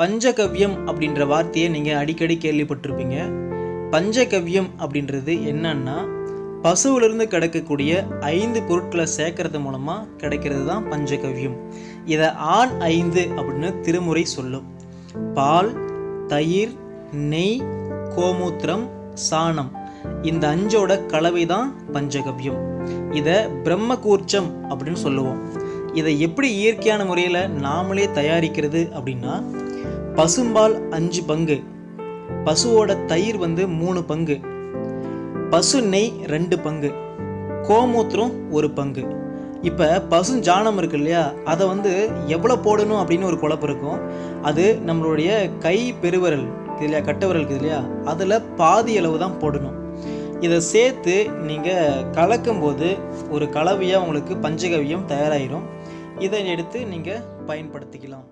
பஞ்சகவ்யம் அப்படின்ற வார்த்தையை நீங்கள் அடிக்கடி கேள்விப்பட்டிருப்பீங்க. பஞ்சகவ்யம் அப்படின்றது என்னன்னா பசுவிலிருந்து கிடைக்கக்கூடிய ஐந்து பொருட்களை சேர்க்கறது மூலமாக கிடைக்கிறது தான் பஞ்சகவ்யம். இதை ஆண் ஐந்து அப்படின்னு திருமுறை சொல்லும். பால் தயிர் நெய் கோமூத்திரம் சாணம். இந்த அஞ்சோட கலவை தான் பஞ்சகவ்யம். இதை பிரம்மகூர்ச்சம் அப்படின்னு சொல்லுவோம். இதை எப்படி இயற்கையான முறையில் நாமளே தயாரிக்கிறது அப்படின்னா பசும்பால் அஞ்சு பங்கு. பசுவோட தயிர் வந்து மூணு பங்கு. பசு நெய் ரெண்டு பங்கு. கோமூத்திரம் ஒரு பங்கு. இப்போ பசு ஜானம் இருக்கு இல்லையா? அதை வந்து எவ்வளோ போடணும் அப்படின்னு ஒரு குழப்பம் இருக்கும். அது நம்மளுடைய கை பெருவரல் இது இல்லையா? கட்டவரல் இருக்குது இல்லையா? அதில் பாதி அளவு தான் போடணும். இதை சேர்த்து நீங்கள் கலக்கும்போது ஒரு கலவையாக உங்களுக்கு பஞ்சகவியம் தயாராகிடும் இதை எடுத்து நீங்கள் பயன்படுத்திக்கலாம்.